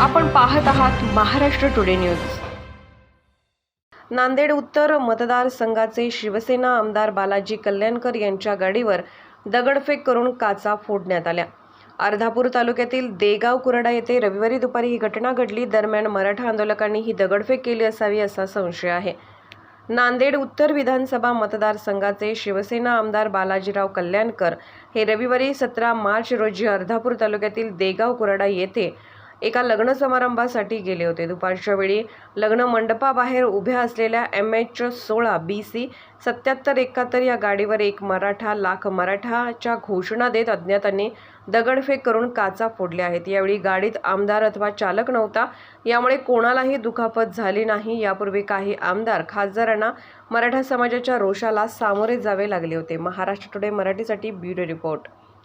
आपण पाहत आहात महाराष्ट्र टुडे न्यूज नांदेड उत्तर मतदारसंघाचे शिवसेना आमदार बालाजी कल्याणकर यांच्या गाडीवर दगडफेक करून काचा फोडण्यात आल्या. अर्धापूर तालुक्यातील देगाव कुरडा येथे रविवारी दुपारी ही घटना घडली. दरम्यान मराठा आंदोलकांनी ही दगडफेक केली असावी असा संशय आहे. नांदेड उत्तर विधानसभा मतदारसंघाचे शिवसेना आमदार बालाजीराव कल्याणकर हे रविवारी सतरा मार्च रोजी अर्धापूर तालुक्यातील देगाव कुरडा येथे एका लग्न समारंभासाठी गेले होते. दुपारच्या वेळी लग्न मंडपाबाहेर उभ्या असलेल्या एम एच सोळा बी सी सत्याहत्तर एकाहत्तर या गाडीवर एक मराठा लाख मराठाच्या घोषणा देत अज्ञातांनी दगडफेक करून काचा फोडल्या आहेत. यावेळी गाडीत आमदार अथवा चालक नव्हता. यामुळे कोणालाही दुखापत झाली नाही. यापूर्वी काही आमदार खासदारांना मराठा समाजाच्या रोषाला सामोरे जावे लागले होते. महाराष्ट्र टुडे मराठीसाठी ब्युरो रिपोर्ट.